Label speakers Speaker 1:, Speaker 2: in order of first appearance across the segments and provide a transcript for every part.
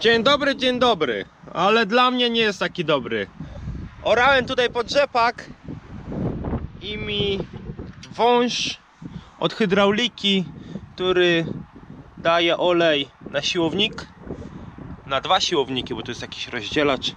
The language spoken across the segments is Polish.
Speaker 1: Dzień dobry, dzień dobry, ale dla mnie nie jest taki dobry. Orałem tutaj pod rzepak i mi wąż od hydrauliki, który daje olej na siłownik, na dwa siłowniki, bo to jest jakiś rozdzielacz,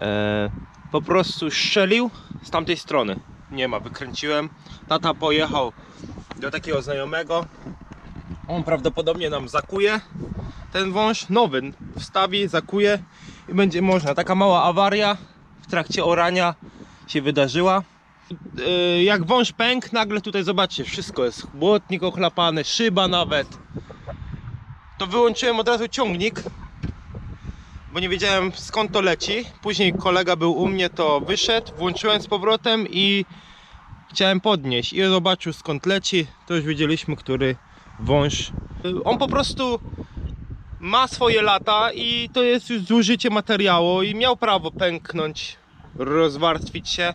Speaker 1: e, po prostu strzelił z tamtej strony. Nie ma, wykręciłem. Tata pojechał do takiego znajomego. On prawdopodobnie nam zakuje ten wąż nowy wstawi, zakuje i będzie można. Taka mała awaria w trakcie orania się wydarzyła. Yy, Jak wąż pękł, nagle tutaj zobaczcie, wszystko jest. Błotnik ochlapany, szyba nawet. To wyłączyłem od razu ciągnik, bo nie wiedziałem skąd to leci. Później kolega był u mnie, to wyszedł, włączyłem z powrotem i chciałem podnieść. I zobaczył skąd leci. To już wiedzieliśmy, który wąż. Yy, On po prostu ma swoje lata i to jest już zużycie materiału i miał prawo pęknąć, rozwarstwić się.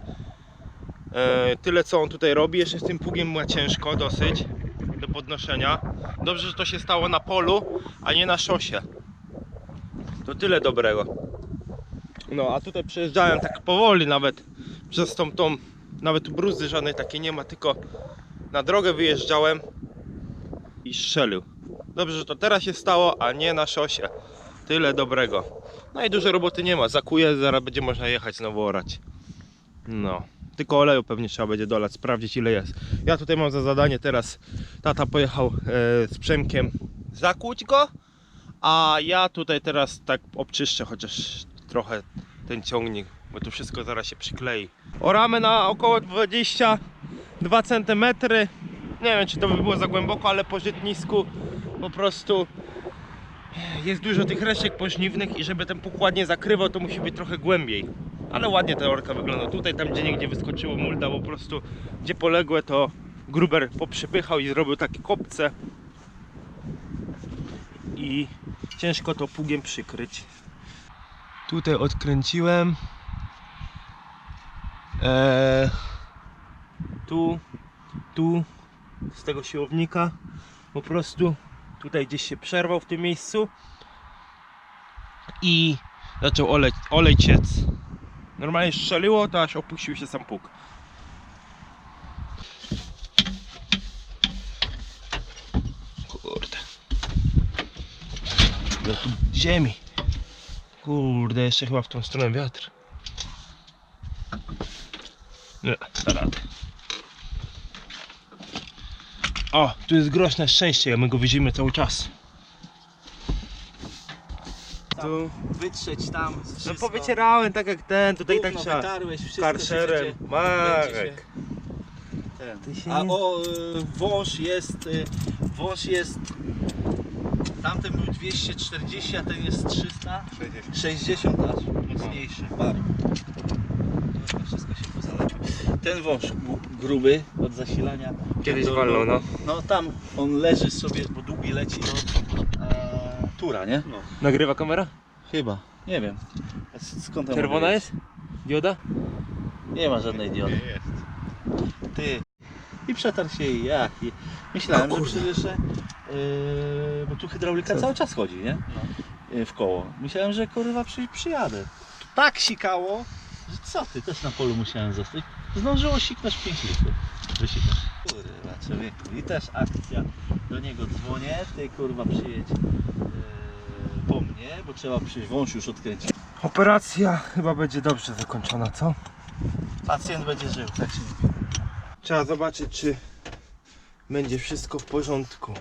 Speaker 1: E, tyle co on tutaj robi, jeszcze z tym pługiem ma ciężko dosyć do podnoszenia. Dobrze, że to się stało na polu, a nie na szosie. To tyle dobrego. No, a tutaj przejeżdżałem tak powoli nawet przez tą, tą nawet bruzy żadnej takiej nie ma, tylko na drogę wyjeżdżałem i strzelił. Dobrze, że to teraz się stało, a nie na szosie. Tyle dobrego. No i dużo roboty nie ma. Zakuje, zaraz będzie można jechać znowu orać. No. Tylko oleju pewnie trzeba będzie dolać, sprawdzić ile jest. Ja tutaj mam za zadanie teraz. Tata pojechał e, z Przemkiem zakłuć go, a ja tutaj teraz tak obczyszczę chociaż trochę ten ciągnik, bo tu wszystko zaraz się przyklei. Oramy na około 22 cm. Nie wiem, czy to by było za głęboko, ale po żytnisku po prostu jest dużo tych resztek pożniwnych i żeby ten puk ładnie zakrywał, to musi być trochę głębiej. Ale ładnie ta orka wygląda. Tutaj, tam gdzie niegdzie wyskoczyło mulda, po prostu gdzie poległe, to gruber poprzypychał i zrobił takie kopce. I ciężko to pługiem przykryć. Tutaj odkręciłem. Eee, tu, tu, z tego siłownika. Po prostu tutaj gdzieś się przerwał w tym miejscu i zaczął olej, olej. Normalnie strzeliło, to aż opuścił się sam puk. Kurde. No tu ziemi. Kurde, jeszcze chyba w tą stronę wiatr. Nie, da radę. O, tu jest groźne szczęście, a my go widzimy cały czas. Tu.
Speaker 2: Wytrzeć tam
Speaker 1: No
Speaker 2: wszystko.
Speaker 1: powycierałem tak jak ten, tutaj tak
Speaker 2: Gówno
Speaker 1: trzeba.
Speaker 2: wytarłeś, wszystko
Speaker 1: Karszerem,
Speaker 2: będzie-
Speaker 1: Marek.
Speaker 2: się- ten.
Speaker 1: Ty się
Speaker 2: A
Speaker 1: nie-
Speaker 2: o, y, wąż jest, y, wąż jest, tamten był 240, a ten jest 300? 60. 60 aż, mocniejszy, bardzo. Dobra, Wszystko się pozalepiło. Ten wąż gru- gruby od zasilania.
Speaker 1: Kiedyś
Speaker 2: do-
Speaker 1: no.
Speaker 2: No tam on leży sobie, bo długi leci do e, tura, nie? No.
Speaker 1: Nagrywa kamera?
Speaker 2: Chyba, nie wiem. Skąd tam
Speaker 1: Czerwona jest? Dioda?
Speaker 2: Nie ma żadnej diody. Ty. I przetarł się i jak. I myślałem,
Speaker 1: O
Speaker 2: że przecież, yy, bo tu hydraulika
Speaker 1: Co?
Speaker 2: cały czas chodzi, nie? Yy, w koło. Myślałem, że kurwa przy, przyjadę. Tu tak sikało, co ty, też na polu musiałem zostać. Zdążyło siknąć 5 litrów. Wysikać. Kurwa, człowieku. I też akcja. Do niego dzwonię, ty kurwa przyjedź yy, po mnie, bo trzeba przyjść, wąż już odkręcić.
Speaker 1: Operacja chyba będzie dobrze zakończona, co?
Speaker 2: Pacjent będzie żył, tak się mówi.
Speaker 1: Trzeba zobaczyć, czy będzie wszystko w porządku.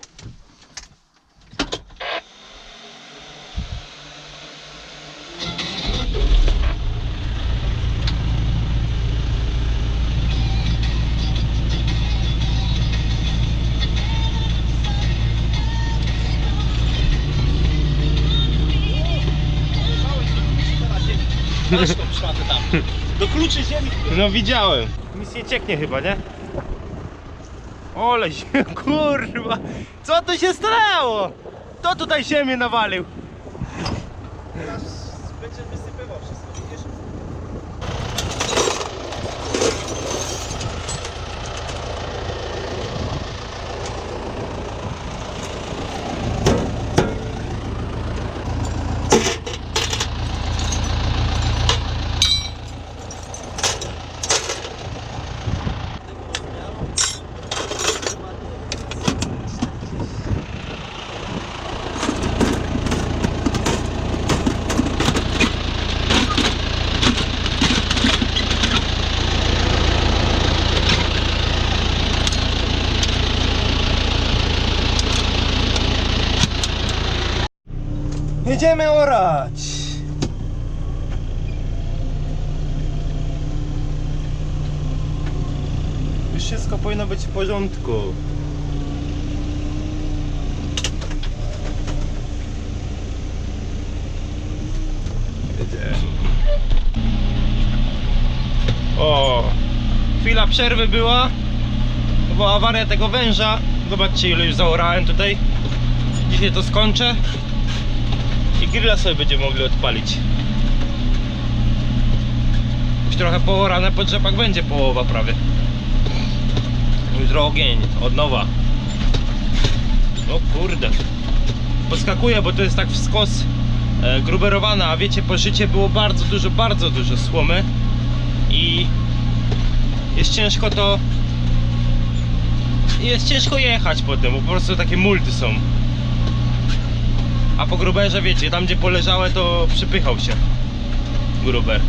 Speaker 2: Weź tą szmatę tam. Do kluczy ziemi.
Speaker 1: No widziałem. Nic nie cieknie chyba, nie? Ole się, kurwa! Co tu się stało? Kto tutaj ziemię nawalił? Jedziemy orać! Już wszystko powinno być w porządku. Jedziemy. O, chwila przerwy była. To była awaria tego węża. Zobaczcie ile już zaorałem tutaj. Dzisiaj to skończę. Grilla sobie będziemy mogli odpalić. Już trochę poorane pod rzepak będzie połowa prawie. Jutro ogień, od nowa. O kurde. Poskakuje, bo to jest tak w skos e, gruberowane, a wiecie, po życie było bardzo dużo, bardzo dużo słomy. I jest ciężko to... Jest ciężko jechać po tym, bo po prostu takie multy są. A po gruberze wiecie, tam gdzie poleżałe to przypychał się gruber.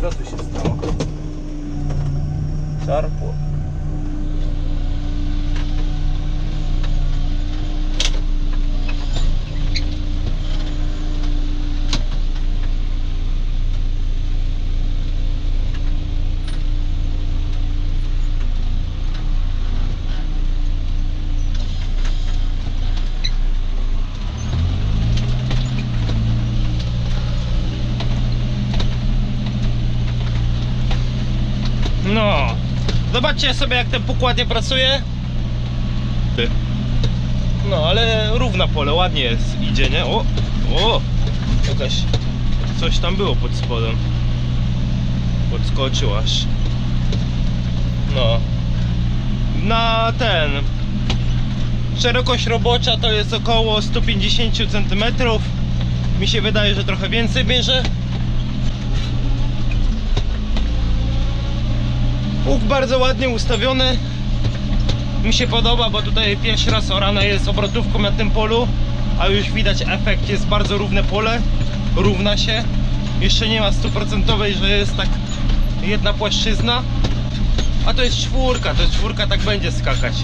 Speaker 1: Co tu się stało? Szarpło. No, zobaczcie sobie jak ten puk ładnie pracuje. Ty. No, ale równa pole, ładnie jest, idzie, nie? O, o, jakaś, coś tam było pod spodem. Podskoczył aż. No. Na ten. Szerokość robocza to jest około 150 cm. Mi się wydaje, że trochę więcej bierze. Łuk bardzo ładnie ustawiony. Mi się podoba, bo tutaj pierwszy raz orane jest obrotówką na tym polu, a już widać efekt, jest bardzo równe pole, równa się. Jeszcze nie ma stuprocentowej, że jest tak jedna płaszczyzna. A to jest czwórka, to jest czwórka tak będzie skakać.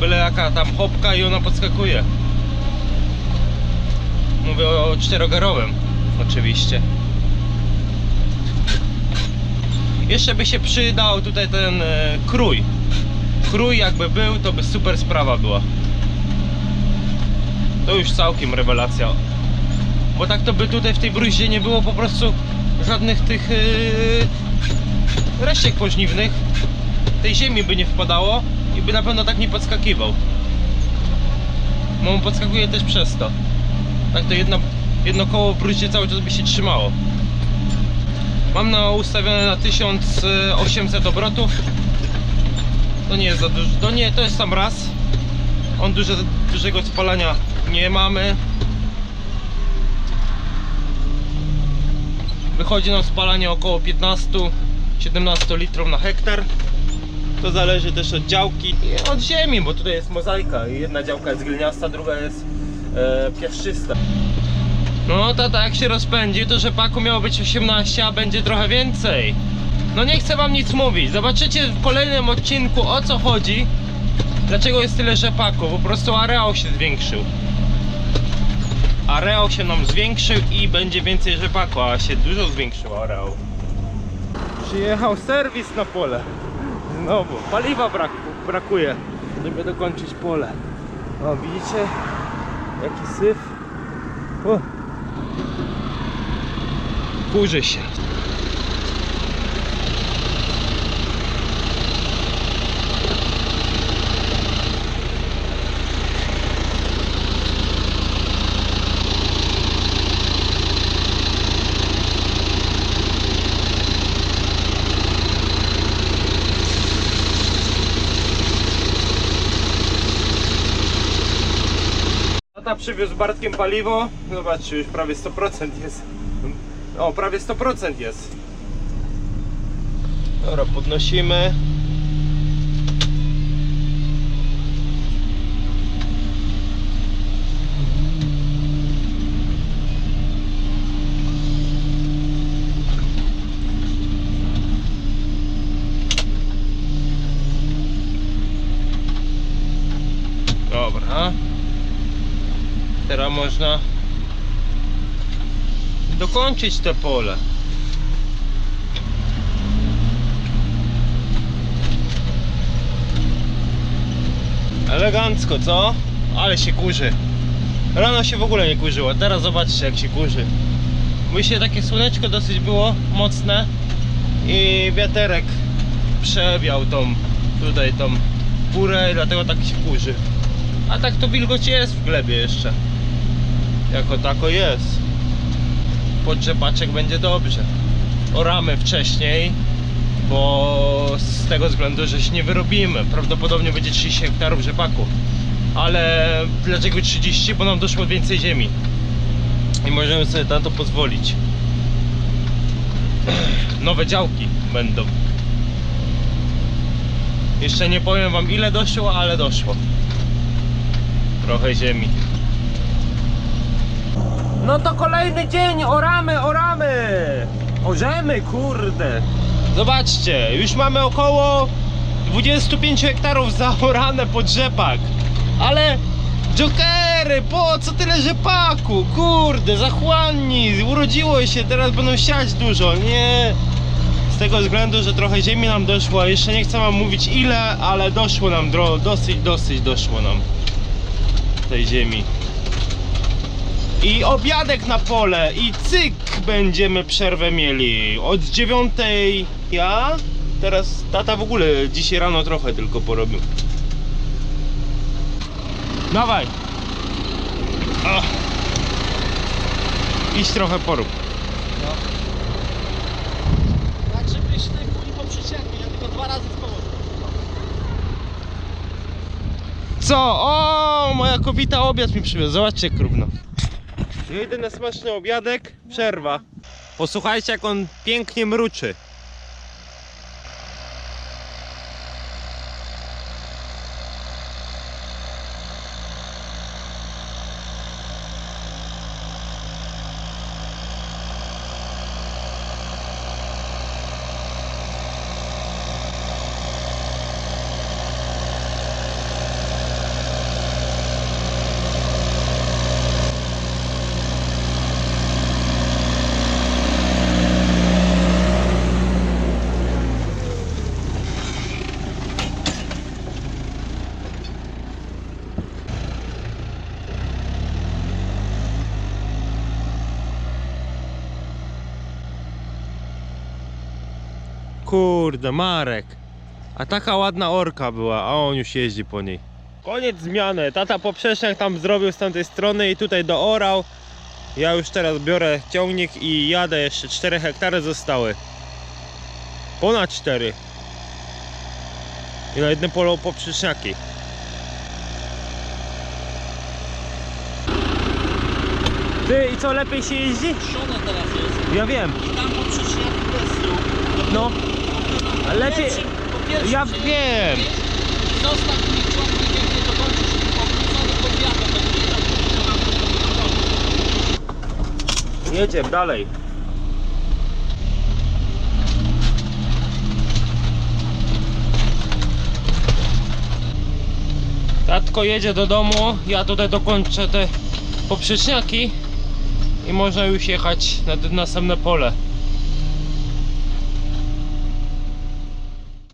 Speaker 1: Byle jaka tam hopka i ona podskakuje. Mówię o czterogarowym oczywiście. Jeszcze by się przydał tutaj ten e, krój. Krój jakby był, to by super sprawa była. To już całkiem rewelacja. Bo tak to by tutaj w tej bruździe nie było po prostu żadnych tych yy, resztek pożniwnych. Tej ziemi by nie wpadało i by na pewno tak nie podskakiwał. Bo on podskakuje też przez to. Tak to jedno, jedno koło w bruździe cały czas by się trzymało. Mam na ustawione na 1800 obrotów. To nie jest za dużo. To nie, to jest sam raz. On duże, dużego spalania nie mamy. Wychodzi nam spalanie około 15-17 litrów na hektar. To zależy też od działki i od ziemi, bo tutaj jest mozaika. Jedna działka jest gliniasta, druga jest e, piaszczysta. No to tak jak się rozpędzi, to rzepaku miało być 18, a będzie trochę więcej. No nie chcę wam nic mówić. Zobaczycie w kolejnym odcinku o co chodzi. Dlaczego jest tyle rzepaku? Po prostu areał się zwiększył. Areał się nam zwiększył i będzie więcej rzepaku, a się dużo zwiększył areał. Przyjechał serwis na pole. Znowu. Paliwa brak, brakuje, żeby dokończyć pole. O, widzicie? Jaki syf. O. Kurzy się. Tata przywiózł Bartkiem paliwo. Zobaczcie, już prawie 100% jest. O, prawie 100% jest. Dobra, podnosimy. Dobra. Teraz można dokończyć te pole. Elegancko, co? Ale się kurzy. Rano się w ogóle nie kurzyło, teraz zobaczcie jak się kurzy. Myślę, takie słoneczko dosyć było mocne i wiaterek przewiał tą tutaj tą górę i dlatego tak się kurzy. A tak to wilgoć jest w glebie jeszcze. Jako tako jest. Podrzepaczek będzie dobrze. Oramy wcześniej, bo z tego względu, że się nie wyrobimy. Prawdopodobnie będzie 30 hektarów rzepaku. Ale dlaczego 30? Bo nam doszło więcej ziemi. I możemy sobie na to pozwolić. Nowe działki będą. Jeszcze nie powiem wam ile doszło, ale doszło. Trochę ziemi. No to kolejny dzień, oramy, oramy! Orzemy, kurde! Zobaczcie, już mamy około 25 hektarów zaorane pod rzepak. Ale Jokery, po co tyle rzepaku? Kurde, zachłanni, urodziło się, teraz będą siać dużo, nie? Z tego względu, że trochę ziemi nam doszło, jeszcze nie chcę wam mówić ile, ale doszło nam, dosyć, dosyć doszło nam tej ziemi. I obiadek na pole i cyk będziemy przerwę mieli. Od dziewiątej ja, teraz tata w ogóle dzisiaj rano trochę tylko porobił. Dawaj. Ach. Idź trochę porób.
Speaker 2: Tak, żebyś ty nie poprzecięli, ja tylko dwa razy z.
Speaker 1: Co? O, moja kobita obiad mi przywiozła. Zobaczcie jak równo. Jedyny smaczny obiadek, przerwa. Posłuchajcie jak on pięknie mruczy. Kurde, Marek. A taka ładna orka była, a on już jeździ po niej. Koniec zmiany. Tata poprzeczniak tam zrobił z tamtej strony i tutaj doorał. Ja już teraz biorę ciągnik i jadę. Jeszcze 4 hektary zostały. Ponad 4. I na jednym polu poprzeczniaki. Ty i co lepiej się jeździ?
Speaker 2: Sione teraz jest.
Speaker 1: Ja wiem.
Speaker 2: I tam poprzeczniaki bez.
Speaker 1: No. Lepiej.
Speaker 2: Po pierwszym
Speaker 1: Ja
Speaker 2: się-
Speaker 1: wiem.
Speaker 2: Zostaw mi ciągnik, jak nie dokończysz i powrócony pod wiatr będzie tam
Speaker 1: Jedziemy dalej. Tatko jedzie do domu, ja tutaj dokończę te poprzeczniaki i można już jechać na następne pole.